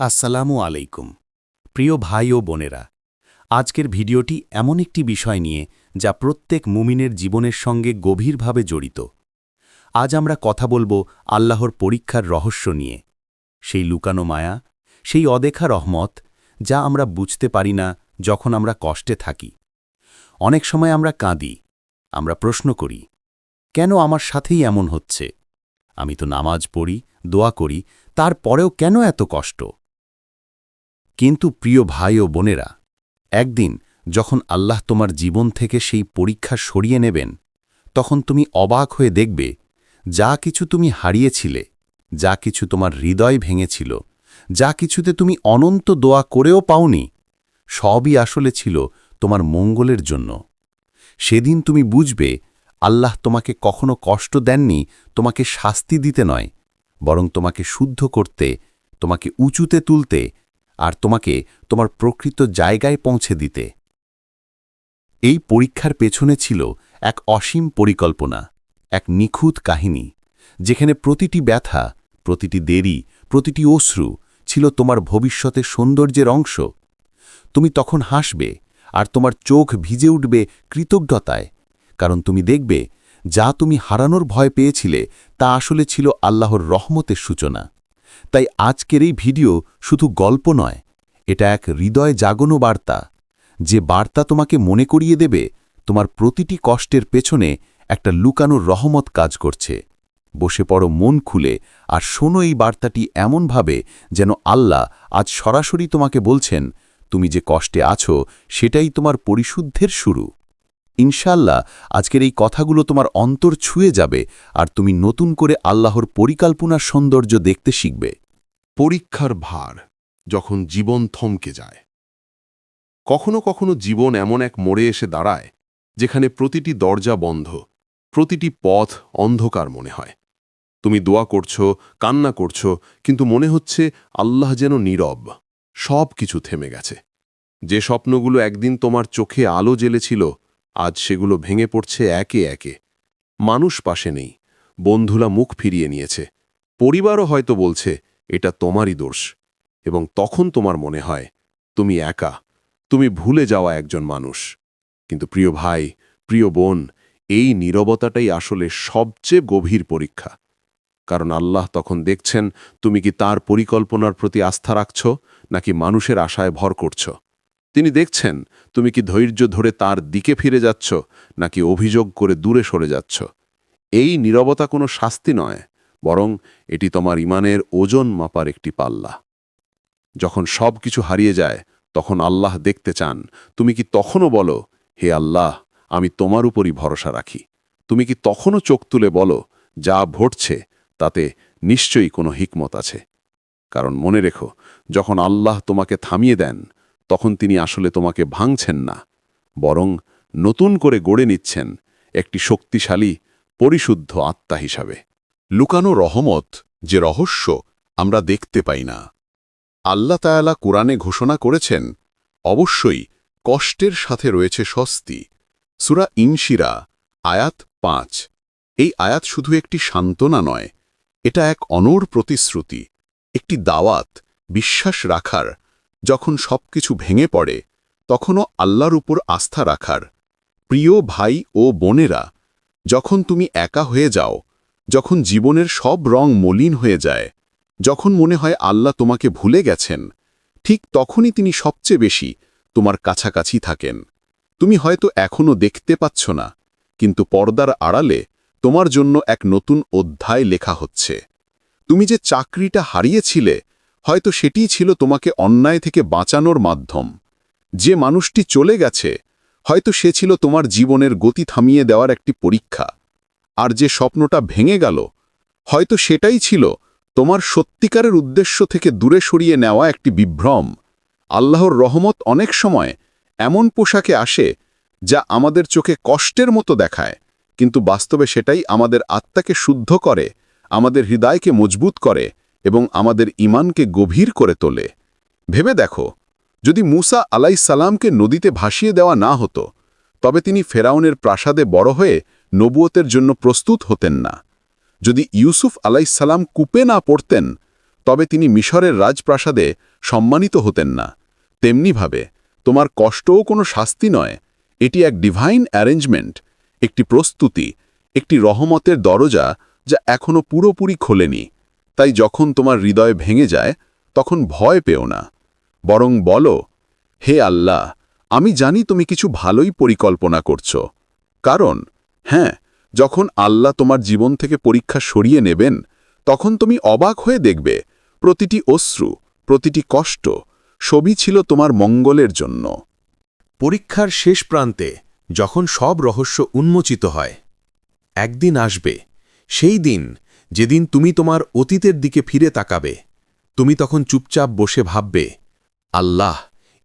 আসসালামু আলাইকুম। প্রিয় ভাই ও বোনেরা, আজকের ভিডিওটি এমন একটি বিষয় নিয়ে যা প্রত্যেক মুমিনের জীবনের সঙ্গে গভীরভাবে জড়িত। আজ আমরা কথা বলব আল্লাহর পরীক্ষার রহস্য নিয়ে, সেই লুকানো মায়া, সেই অদেখা রহমত যা আমরা বুঝতে পারি না যখন আমরা কষ্টে থাকি। অনেক সময় আমরা কাঁদি, আমরা প্রশ্ন করি, কেন আমার সাথেই এমন হচ্ছে? আমি তো নামাজ পড়ি, দোয়া করি, তারপরেও কেন এত কষ্ট? কিন্তু প্রিয় ভাই ও বোনেরা, একদিন যখন আল্লাহ তোমার জীবন থেকে সেই পরীক্ষা সরিয়ে নেবেন, তখন তুমি অবাক হয়ে দেখবে যা কিছু তুমি হারিয়েছিলে, যা কিছু তোমার হৃদয় ভেঙেছিল, যা কিছুতে তুমি অনন্ত দোয়া করেও পাওনি, সবই আসলে ছিল তোমার মঙ্গলের জন্য। সেদিন তুমি বুঝবে আল্লাহ তোমাকে কখনো কষ্ট দেননি, তোমাকে শাস্তি দিতে নয়, বরং তোমাকে শুদ্ধ করতে, তোমাকে উঁচুতে তুলতে আর তোমাকে তোমার প্রকৃত জায়গায় পৌঁছে দিতে। এই পরীক্ষার পেছনে ছিল এক অসীম পরিকল্পনা, এক নিখুঁত কাহিনী, যেখানে প্রতিটি ব্যথা, প্রতিটি দেরি, প্রতিটি অশ্রু ছিল তোমার ভবিষ্যতের সৌন্দর্যের অংশ। তুমি তখন হাসবে আর তোমার চোখ ভিজে উঠবে কৃতজ্ঞতায়, কারণ তুমি দেখবে যা তুমি হারানোর ভয় পেয়েছিলে তা আসলে ছিল আল্লাহর রহমতের সূচনা। তাই আজকের এই ভিডিও শুধু গল্প নয়, এটা এক হৃদয় জাগনো বার্তা। যে বার্তা তোমাকে মনে করিয়ে দেবে, তোমার প্রতিটি কষ্টের পেছনে একটা লুকানো রহমত কাজ করছে। বসে পড়ো, মন খুলে, আর শোনো এই বার্তাটি এমনভাবে যেন আল্লাহ আজ সরাসরি তোমাকে বলছেন, তুমি যে কষ্টে আছো, সেটাই তোমার পরিশুদ্ধের শুরু। ইনশাল্লাহ আজকের এই কথাগুলো তোমার অন্তর ছুঁয়ে যাবে আর তুমি নতুন করে আল্লাহর পরিকল্পনার সৌন্দর্য দেখতে শিখবে। পরীক্ষার ভার যখন জীবন থমকে যায়। কখনো কখনো জীবন এমন এক মোড়ে এসে দাঁড়ায় যেখানে প্রতিটি দরজা বন্ধ, প্রতিটি পথ অন্ধকার মনে হয়। তুমি দোয়া করছ, কান্না করছ, কিন্তু মনে হচ্ছে আল্লাহ যেন নীরব সব কিছু থেমে গেছে। যে স্বপ্নগুলো একদিন তোমার চোখে আলো জ্বেলেছিল আজ সেগুলো ভেঙে পড়ছে একে একে। মানুষ পাশে নেই। বন্ধুলা মুখ ফিরিয়ে নিয়েছে। পরিবারও হয়তো বলছে, এটা তোমারই দোষ। এবং তখন তোমার মনে হয়, তুমি একা। তুমি ভুলে যাওয়া একজন মানুষ। কিন্তু প্রিয় ভাই, প্রিয় বোন, এই নীরবতাটাই আসলে সবচেয়ে গভীর পরীক্ষা। কারণ আল্লাহ তখন দেখছেন, তুমি কি তার পরিকল্পনার প্রতি আস্থা রাখছ, নাকি মানুষের আশায় ভর করছ? তিনি দেখছেন, তুমি কি ধৈর্য ধরে তার দিকে ফিরে যাচ্ছ, নাকি অভিযোগ করে দূরে সরে যাচ্ছ? এই নীরবতা কোনো শাস্তি নয়, বরং এটি তোমার ইমানের ওজন মাপার একটি পাল্লা। যখন সব কিছু হারিয়ে যায়, তখন আল্লাহ দেখতে চান, তুমি কি তখনও বলো, হে আল্লাহ, আমি তোমার উপরই ভরসা রাখি। তুমি কি তখনও চোখ তুলে বলো, যা ভরছে তাতে নিশ্চয়ই কোনো হিকমত আছে। কারণ মনে রেখো, যখন আল্লাহ তোমাকে থামিয়ে দেন তখন তিনি আসলে তোমাকে ভাঙছেন না, বরং নতুন করে গড়ে নিচ্ছেন একটি শক্তিশালী, পরিশুদ্ধ আত্মা হিসাবে। লুকানো রহমত যে রহস্য আমরা দেখতে পাই না। আল্লাহ তায়ালা কোরআনে ঘোষণা করেছেন, অবশ্যই কষ্টের সাথে রয়েছে স্বস্তি। সুরা ইনশিরা, আয়াত পাঁচ। এই আয়াত শুধু একটি সান্ত্বনা নয়, এটা এক অনর প্রতিশ্রুতি, একটি দাওয়াত, বিশ্বাস রাখার যখন সবকিছু ভেঙে পড়ে, তখনও আল্লাহর উপর আস্থা রাখার। প্রিয় ভাই ও বোনেরা, যখন তুমি একা হয়ে যাও, যখন জীবনের সব রং মলিন হয়ে যায়, যখন মনে হয় আল্লাহ তোমাকে ভুলে গেছেন, ঠিক তখনই তিনি সবচেয়ে বেশি তোমার কাছাকাছি থাকেন। তুমি হয়তো এখনও দেখতে পাচ্ছ না, কিন্তু পর্দার আড়ালে তোমার জন্য এক নতুন অধ্যায় লেখা হচ্ছে। তুমি যে চাকরিটা হারিয়েছিলে হয়তো সেটিই ছিল তোমাকে অন্যায় থেকে বাঁচানোর মাধ্যম। যে মানুষটি চলে গেছে, হয়তো সে ছিল তোমার জীবনের গতি থামিয়ে দেওয়ার একটি পরীক্ষা। আর যে স্বপ্নটা ভেঙে গেল, হয়তো সেটাই ছিল তোমার সত্যিকারের উদ্দেশ্য থেকে দূরে সরিয়ে নেওয়া একটি বিভ্রম। আল্লাহর রহমত অনেক সময় এমন পোশাকে আসে যা আমাদের চোখে কষ্টের মতো দেখায়, কিন্তু বাস্তবে সেটাই আমাদের আত্মাকে শুদ্ধ করে, আমাদের হৃদয়কে মজবুত করে এবং আমাদের ইমানকে গভীর করে তোলে। ভেবে দেখো, যদি মুসা আলাইসাল্লামকে নদীতে ভাসিয়ে দেওয়া না হতো, তবে তিনি ফেরাউনের প্রাসাদে বড় হয়ে নবুয়তের জন্য প্রস্তুত হতেন না। যদি ইউসুফ আলাইসাল্লাম কূপে না পড়তেন, তবে তিনি মিশরের রাজপ্রাসাদে সম্মানিত হতেন না। তেমনিভাবে তোমার কষ্টও কোনো শাস্তি নয়, এটি এক ডিভাইন অ্যারেঞ্জমেন্ট একটি প্রস্তুতি, একটি রহমতের দরজা যা এখনও পুরোপুরি খোলেনি। তাই যখন তোমার হৃদয় ভেঙে যায়, তখন ভয় পেও না। বরং বলো, হে আল্লাহ, আমি জানি তুমি কিছু ভালোই পরিকল্পনা করছ। কারণ হ্যাঁ যখন আল্লাহ তোমার জীবন থেকে পরীক্ষা সরিয়ে নেবেন, তখন তুমি অবাক হয়ে দেখবে, প্রতিটি অশ্রু, প্রতিটি কষ্ট সবই ছিল তোমার মঙ্গলের জন্য। পরীক্ষার শেষ প্রান্তে যখন সব রহস্য উন্মোচিত হয়, একদিন আসবে, সেই দিন যেদিন তুমি তোমার অতীতের দিকে ফিরে তাকাবে, তুমি তখন চুপচাপ বসে ভাববে, আল্লাহ,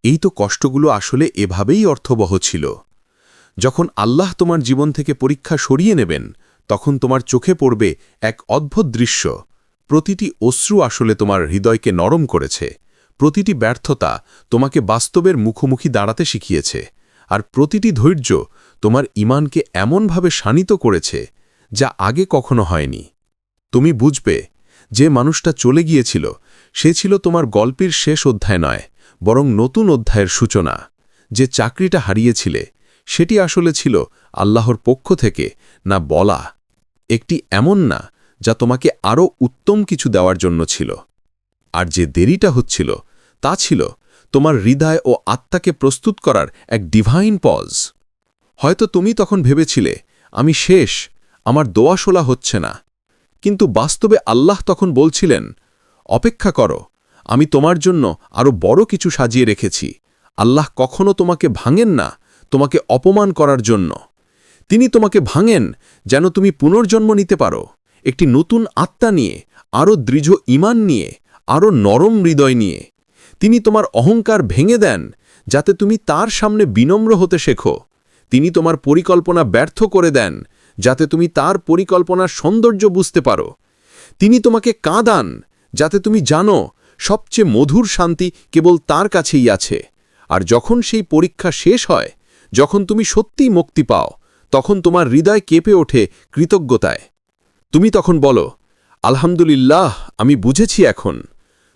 এই তো কষ্টগুলো আসলে এভাবেই অর্থবহ ছিল। যখন আল্লাহ তোমার জীবন থেকে পরীক্ষা সরিয়ে নেবেন, তখন তোমার চোখে পড়বে এক অদ্ভুত দৃশ্য। প্রতিটি অশ্রু আসলে তোমার হৃদয়কে নরম করেছে। প্রতিটি ব্যর্থতা তোমাকে বাস্তবের মুখোমুখি দাঁড়াতে শিখিয়েছে। আর প্রতিটি ধৈর্য তোমার ইমানকে এমনভাবে শানিত করেছে যা আগে কখনো হয়নি। তুমি বুঝবে, যে মানুষটা চলে গিয়েছিল, সে ছিল তোমার গল্পের শেষ অধ্যায় নয়, বরং নতুন অধ্যায়ের সূচনা। যে চাকরিটা হারিয়েছিলে, সেটি আসলে ছিল আল্লাহর পক্ষ থেকে, না বলা। একটি এমন না, যা তোমাকে আরও উত্তম কিছু দেওয়ার জন্য ছিল। আর যে দেরিটা হচ্ছিল, তা ছিল তোমার হৃদয় ও আত্মাকে প্রস্তুত করার এক ডিভাইন পজ হয়তো তুমি তখন ভেবেছিলে, আমি শেষ, আমার দোয়াশোলা হচ্ছে না। কিন্তু বাস্তবে আল্লাহ তখন বলছিলেন, অপেক্ষা করো, আমি তোমার জন্য আরও বড় কিছু সাজিয়ে রেখেছি। আল্লাহ কখনো তোমাকে ভাঙেন না, তোমাকে অপমান করার জন্য। তিনি তোমাকে ভাঙেন যেন তুমি পুনর্জন্ম নিতে পারো, একটি নতুন আত্মা নিয়ে আরও দৃঢ় ইমান নিয়ে আরও নরম হৃদয় নিয়ে। তিনি তোমার অহংকার ভেঙে দেন যাতে তুমি তার সামনে বিনম্র হতে শেখো। তিনি তোমার পরিকল্পনা ব্যর্থ করে দেন যাতে তুমি তার পরিকল্পনার সৌন্দর্য বুঝতে পারো। তিনি তোমাকে কাঁদান, যাতে তুমি জানো সবচেয়ে মধুর শান্তি কেবল তার কাছেই আছে। আর যখন সেই পরীক্ষা শেষ হয়, যখন তুমি সত্যিই মুক্তি পাও, তখন তোমার হৃদয় কেঁপে ওঠে কৃতজ্ঞতায়। তুমি তখন বলো, আলহামদুলিল্লাহ, আমি বুঝেছি এখন।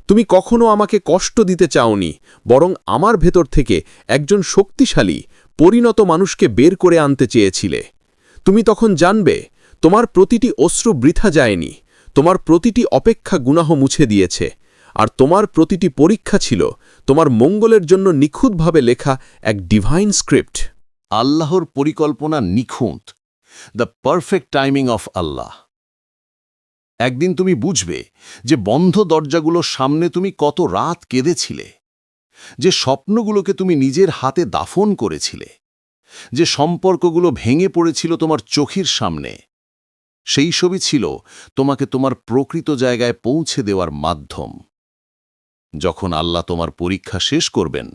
তুমি কখনো আমাকে কষ্ট দিতে চাওনি, বরং আমার ভেতর থেকে একজন শক্তিশালী, পরিণত মানুষকে বের করে আনতে চেয়েছিলে। তুমি তখন জানবে, তোমার প্রতিটি অশ্রু বৃথা যায়নি, তোমার প্রতিটি অপেক্ষা গুনাহ মুছে দিয়েছে, আর তোমার প্রতিটি পরীক্ষা ছিল তোমার মঙ্গলের জন্য নিখুঁতভাবে লেখা এক ডিভাইন স্ক্রিপ্ট আল্লাহর পরিকল্পনা নিখুঁত the perfect timing of Allah একদিন তুমি বুঝবে যে বন্ধ দরজাগুলোর সামনে তুমি কত রাত কেঁদেছিলে, যে স্বপ্নগুলোকে তুমি নিজের হাতে দাফন করেছিলে। যে সম্পর্কগুলো ভেঙে পড়েছিল তোমার চোখের সামনে, সেই সবই ছিল তোমাকে তোমার প্রকৃত জায়গায় পৌঁছে দেওয়ার মাধ্যম। যখন আল্লাহ তোমার পরীক্ষা শেষ করবেন,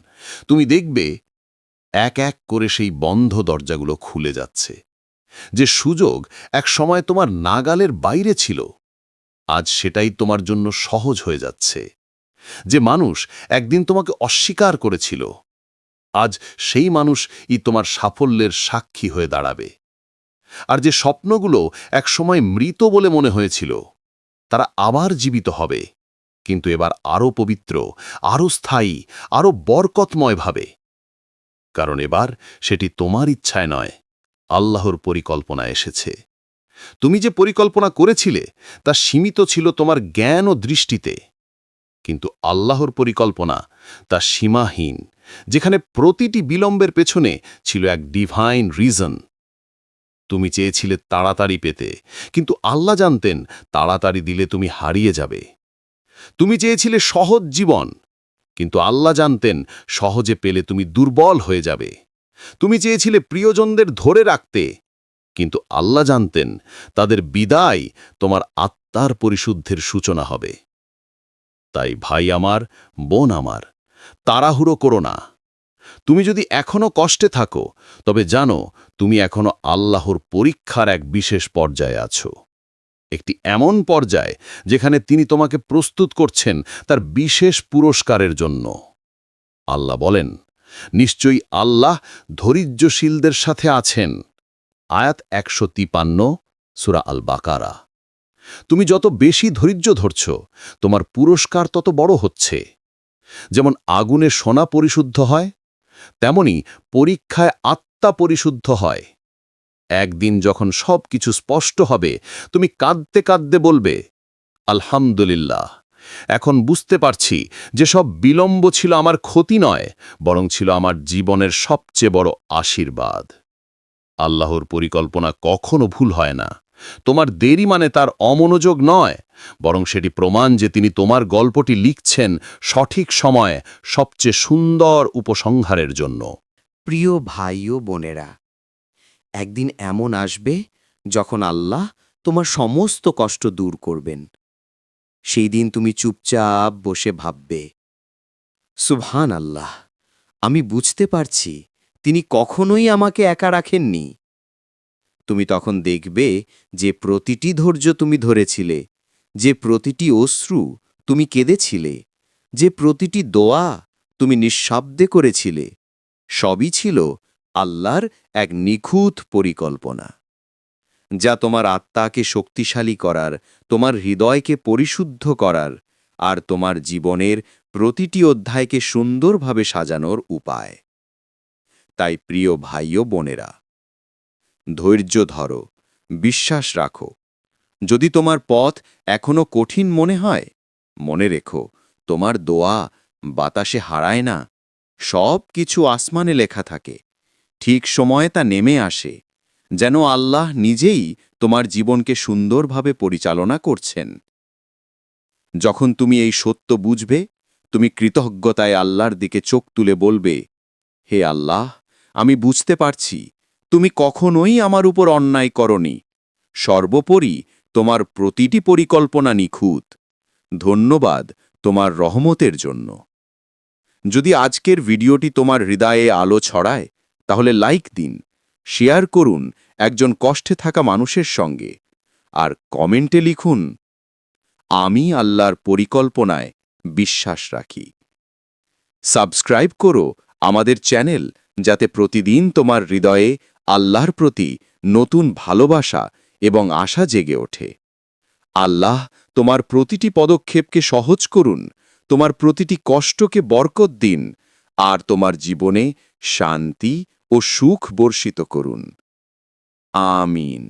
তুমি দেখবে এক এক করে সেই বন্ধ দরজাগুলো খুলে যাচ্ছে। যে সুযোগ এক সময় তোমার নাগালের বাইরে ছিল, আজ সেটাই তোমার জন্য সহজ হয়ে যাচ্ছে। যে মানুষ একদিন তোমাকে অস্বীকার করেছিল আজ সেই মানুষই তোমার সাফল্যের সাক্ষী হয়ে দাঁড়াবে। আর যে স্বপ্নগুলো একসময় মৃত বলে মনে হয়েছিল, তারা আবার জীবিত হবে, কিন্তু এবার আরও পবিত্র, আরও স্থায়ী, আরও বরকতময়ভাবে কারণ এবার সেটি তোমার ইচ্ছায় নয়, আল্লাহর পরিকল্পনা এসেছে। তুমি যে পরিকল্পনা করেছিলে, তা সীমিত ছিল তোমার জ্ঞান ও দৃষ্টিতে, কিন্তু আল্লাহর পরিকল্পনা তা সীমাহীন যেখানে প্রতিটি বিলম্বের পেছনে ছিল এক ডিভাইন রিজন তুমি চেয়েছিলে তাড়াতাড়ি পেতে, কিন্তু আল্লাহ জানতেন তাড়াতাড়ি দিলে তুমি হারিয়ে যাবে। তুমি চেয়েছিলে সহজ জীবন, কিন্তু আল্লাহ জানতেন সহজে পেলে তুমি দুর্বল হয়ে যাবে। তুমি চেয়েছিলে প্রিয়জনদের ধরে রাখতে, কিন্তু আল্লাহ জানতেন তাদের বিদায় তোমার আত্মার পরিশুদ্ধের সূচনা হবে। তাই ভাই আমার, বোন আমার তাড়াহুড়ো করো না। তুমি যদি এখনও কষ্টে থাকো, তবে জানো তুমি এখনও আল্লাহর পরীক্ষার এক বিশেষ পর্যায়ে আছো। একটি এমন পর্যায় যেখানে তিনি তোমাকে প্রস্তুত করছেন তার বিশেষ পুরস্কারের জন্য। আল্লাহ বলেন, নিশ্চয়ই আল্লাহ ধৈর্যশীলদের সাথে আছেন। আয়াত একশো তিপান্ন, সুরা আল বাকারা তুমি যত বেশি ধৈর্য ধরছ, তোমার পুরস্কার তত বড় হচ্ছে। যেমন আগুনে সোনা পরিশুদ্ধ হয়, তেমনি পরীক্ষায় আত্মা পরিশুদ্ধ হয়। একদিন যখন সব কিছু স্পষ্ট হবে, তুমি কাঁদতে কাঁদতে বলবে, আলহামদুলিল্লাহ, এখন বুঝতে পারছি যে সব বিলম্ব ছিল আমার ক্ষতি নয়, বরং ছিল আমার জীবনের সবচেয়ে বড় আশীর্বাদ। আল্লাহর পরিকল্পনা কখনো ভুল হয় না। তোমার দেরি মানে তার অমনোযোগ নয়, বরং সেটি প্রমাণ যে তিনি তোমার গল্পটি লিখছেন সঠিক সময়ে সবচেয়ে সুন্দর উপসংহারের জন্য। প্রিয় ভাই ও বোনেরা, একদিন এমন আসবে যখন আল্লাহ তোমার সমস্ত কষ্ট দূর করবেন। সেই দিন তুমি চুপচাপ বসে ভাববে সুবহান আল্লাহ আমি বুঝতে পারছি তিনি কখনোই আমাকে একা রাখেননি। তুমি তখন দেখবে যে প্রতিটি ধৈর্য তুমি ধরেছিলে, যে প্রতিটি অশ্রু তুমি কেঁদেছিলে, যে প্রতিটি দোয়া তুমি নিঃশব্দে করেছিলে, সবই ছিল আল্লাহর এক নিখুঁত পরিকল্পনা। যা তোমার আত্মাকে শক্তিশালী করার, তোমার হৃদয়কে পরিশুদ্ধ করার আর তোমার জীবনের প্রতিটি অধ্যায়কে সুন্দরভাবে সাজানোর উপায়। তাই প্রিয় ভাই ও বোনেরা ধৈর্য ধরো, বিশ্বাস রাখো। যদি তোমার পথ এখনও কঠিন মনে হয়, মনে রেখো, তোমার দোয়া বাতাসে হারায় না। সব কিছু আসমানে লেখা থাকে। ঠিক সময়ে তা নেমে আসে, যেন আল্লাহ নিজেই তোমার জীবনকে সুন্দরভাবে পরিচালনা করছেন। যখন তুমি এই সত্য বুঝবে, তুমি কৃতজ্ঞতায় আল্লাহর দিকে চোখ তুলে বলবে, হে আল্লাহ, আমি বুঝতে পারছি তুমি কখনোই আমার উপর অন্যায় করনি। সর্বোপরি তোমার প্রতিটি পরিকল্পনা নিখুঁত। ধন্যবাদ তোমার রহমতের জন্য। যদি আজকের ভিডিওটি তোমার হৃদয়ে আলো ছড়ায়, তাহলে লাইক দিন, শেয়ার করুন একজন কষ্টে থাকা মানুষের সঙ্গে, আর কমেন্টে লিখুন, আমি আল্লাহর পরিকল্পনায় বিশ্বাস রাখি। সাবস্ক্রাইব করো আমাদের চ্যানেল যাতে প্রতিদিন তোমার হৃদয়ে আল্লাহর প্রতি নতুন ভালোবাসা এবং আশা জেগে ওঠে। আল্লাহ, তোমার প্রতিটি পদক্ষেপকে সহজ করুন, তোমার প্রতিটি কষ্টকে বরকত দিন, আর তোমার জীবনে শান্তি ও সুখ বর্ষিত করুন। আমিন।